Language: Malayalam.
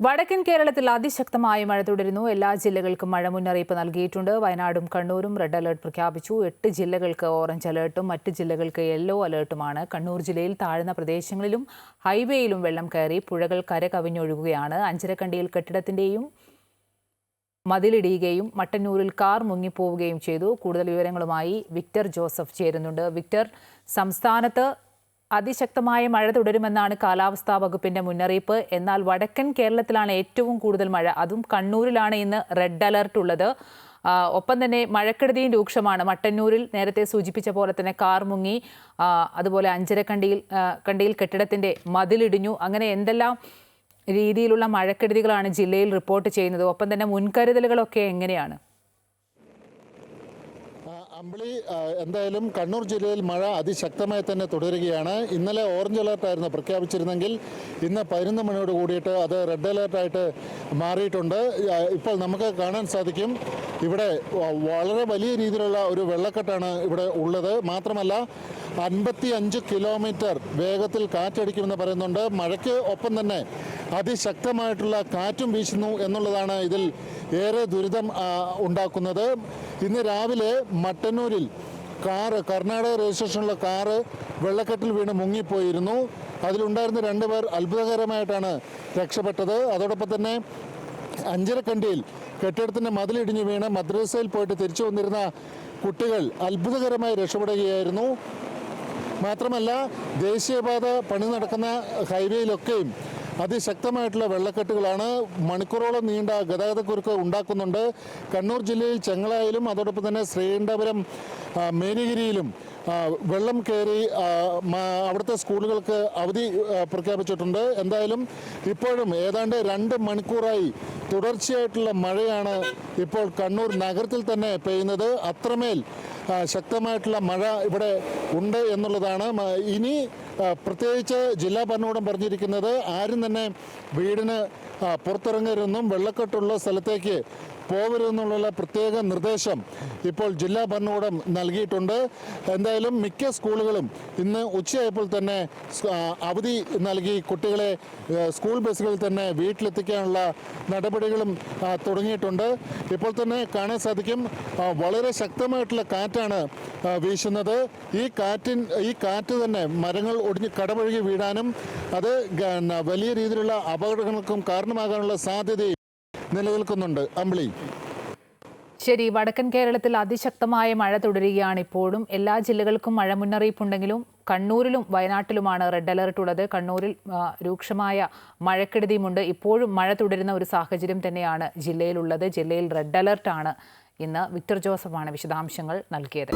വടക്കൻ കേരളത്തിൽ അതിശക്തമായ മഴ തുടരുന്നു. എല്ലാ ജില്ലകൾക്കും മഴ മുന്നറിയിപ്പ് നൽകിയിട്ടുണ്ട്. വയനാടും കണ്ണൂരും റെഡ് അലേർട്ട് പ്രഖ്യാപിച്ചു. എട്ട് ജില്ലകൾക്ക് ഓറഞ്ച് അലേർട്ടും മറ്റ് ജില്ലകൾക്ക് യെല്ലോ അലേർട്ടുമാണ്. കണ്ണൂർ ജില്ലയിൽ താഴ്ന്ന പ്രദേശങ്ങളിലും ഹൈവേയിലും വെള്ളം കയറി പുഴകൾ കര കവിഞ്ഞൊഴുകുകയാണ് അഞ്ചരക്കണ്ടിയിൽ കെട്ടിടത്തിന്റെയും മതിലിടിയുകയും മട്ടന്നൂരിൽ കാർ മുങ്ങിപ്പോവുകയും ചെയ്തു. കൂടുതൽ വിവരങ്ങളുമായി വിക്ടർ ജോസഫ് ചേരുന്നുണ്ട്. വിക്ടർ സംസ്ഥാനത്ത് അതിശക്തമായ മഴ തുടരുമെന്നാണ് കാലാവസ്ഥാ വകുപ്പിന്റെ മുന്നറിയിപ്പ്. എന്നാൽ വടക്കൻ കേരളത്തിലാണ് ഏറ്റവും കൂടുതൽ മഴ. അതും കണ്ണൂരിലാണ് ഇന്ന് റെഡ് അലർട്ട് ഉള്ളത്. ഒപ്പം തന്നെ മഴക്കെടുതിയും രൂക്ഷമാണ്. മട്ടന്നൂരിൽ നേരത്തെ സൂചിപ്പിച്ച പോലെ തന്നെ കാർ മുങ്ങി. അതുപോലെ അഞ്ചരക്കണ്ടിയിൽ കണ്ടിയിൽ കെട്ടിടത്തിന്റെ മതിലിടിഞ്ഞു. അങ്ങനെ എന്തെല്ലാം രീതിയിലുള്ള മഴക്കെടുതികളാണ് ജില്ലയിൽ റിപ്പോർട്ട് ചെയ്യുന്നത്? ഒപ്പം തന്നെ മുൻകരുതലുകളൊക്കെ എങ്ങനെയാണ്? അമ്പിളി എന്തായാലും കണ്ണൂർ ജില്ലയിൽ മഴ അതിശക്തമായി തന്നെ തുടരുകയാണ്. ഇന്നലെ ഓറഞ്ച് അലർട്ടായിരുന്നു പ്രഖ്യാപിച്ചിരുന്നെങ്കിൽ ഇന്ന് പതിനൊന്ന് മണിയോട് കൂടിയിട്ട് അത് റെഡ് അലർട്ടായിട്ട് മാറിയിട്ടുണ്ട്. ഇപ്പോൾ നമുക്ക് കാണാൻ സാധിക്കും ഇവിടെ വളരെ വലിയ രീതിയിലുള്ള ഒരു വെള്ളക്കെട്ടാണ് ഇവിടെ ഉള്ളത്. മാത്രമല്ല അൻപത്തി അഞ്ച് കിലോമീറ്റർ വേഗത്തിൽ കാറ്റടിക്കുമെന്ന് പറയുന്നുണ്ട്. മഴയ്ക്ക് ഒപ്പം തന്നെ അതിശക്തമായിട്ടുള്ള കാറ്റും വീശുന്നു എന്നുള്ളതാണ് ഇതിൽ ഏറെ ദുരിതം ഉണ്ടാക്കുന്നത്. ഇന്ന് രാവിലെ മട്ടന്നൂരിൽ കാറ് കർണാടക രജിസ്ട്രേഷനുള്ള കാറ് വെള്ളക്കെട്ടിൽ വീണ് മുങ്ങിപ്പോയിരുന്നു. അതിലുണ്ടായിരുന്ന രണ്ടുപേർ അത്ഭുതകരമായിട്ടാണ് രക്ഷപ്പെട്ടത്. അതോടൊപ്പം തന്നെ അഞ്ചരക്കണ്ടിയിൽ കെട്ടിടത്തിന്റെ മതിലിടിഞ്ഞ് വീണ് മദ്രസയിൽ പോയിട്ട് തിരിച്ചു വന്നിരുന്ന കുട്ടികൾ അത്ഭുതകരമായി രക്ഷപ്പെടുകയായിരുന്നു. മാത്രമല്ല ദേശീയപാത പണി നടക്കുന്ന ഹൈവേയിലൊക്കെയും അതിശക്തമായിട്ടുള്ള വെള്ളക്കെട്ടുകളാണ് മണിക്കൂറോളം നീണ്ട ഗതാഗതക്കുരുക്ക് ഉണ്ടാക്കുന്നുണ്ട്. കണ്ണൂർ ജില്ലയിൽ ചെങ്ങളായിലും അതോടൊപ്പം തന്നെ ശ്രീകണ്ഠപുരം മേനിഗിരിയിലും വെള്ളം കയറി അവിടുത്തെ സ്കൂളുകൾക്ക് അവധി പ്രഖ്യാപിച്ചിട്ടുണ്ട്. എന്തായാലും ഇപ്പോഴും ഏതാണ്ട് രണ്ട് മണിക്കൂറായി തുടർച്ചയായിട്ടുള്ള മഴയാണ് ഇപ്പോൾ കണ്ണൂർ നഗരത്തിൽ തന്നെ പെയ്യുന്നത്. അത്രമേൽ ശക്തമായിട്ടുള്ള മഴ ഇവിടെ ഉണ്ട് എന്നുള്ളതാണ്. ഇനി പ്രത്യേകിച്ച് ജില്ലാ ഭരണകൂടം പറഞ്ഞിരിക്കുന്നത് ആരും തന്നെ വീടിന് പുറത്തിറങ്ങരുതെന്നും വെള്ളക്കെട്ടുള്ള സ്ഥലത്തേക്ക് പോകരുതെന്നുള്ള പ്രത്യേക നിർദ്ദേശം ഇപ്പോൾ ജില്ലാ ഭരണകൂടം നൽകിയിട്ടുണ്ട്. എന്തായാലും മിക്ക സ്കൂളുകളും ഇന്ന് ഉച്ചയായപ്പോൾ തന്നെ അവധി നൽകി കുട്ടികളെ സ്കൂൾ ബസ്സുകളിൽ തന്നെ വീട്ടിലെത്തിക്കാനുള്ള നടപടികളും തുടങ്ങിയിട്ടുണ്ട്. ഇപ്പോൾ തന്നെ കാണാൻ സാധിക്കും വളരെ ശക്തമായിട്ടുള്ള കാറ്റാണ് വീശുന്നത്. ഈ കാറ്റിൻ ഈ കാറ്റ് തന്നെ മരങ്ങൾ ഒടിഞ്ഞ് കടപഴകി വീഴാനും അത് വലിയ രീതിയിലുള്ള അപകടങ്ങൾക്കും കാരണമാകാനുള്ള സാധ്യതയും നിലനിൽക്കുന്നുണ്ട്. അമ്പിളി. ശരി വടക്കൻ കേരളത്തിൽ അതിശക്തമായ മഴ തുടരുകയാണ് ഇപ്പോഴും. എല്ലാ ജില്ലകൾക്കും മഴ മുന്നറിയിപ്പുണ്ടെങ്കിലും കണ്ണൂരിലും വയനാട്ടിലുമാണ് റെഡ് അലർട്ട് ഉള്ളത്. കണ്ണൂരിൽ രൂക്ഷമായ മഴക്കെടുതിയുമുണ്ട്. ഇപ്പോഴും മഴ തുടരുന്ന ഒരു സാഹചര്യം തന്നെയാണ് ജില്ലയിലുള്ളത്. ജില്ലയിൽ റെഡ് അലർട്ടാണ് ഇന്ന് വിക്ടർ ജോസഫാണ് വിശദാംശങ്ങൾ നൽകിയത്.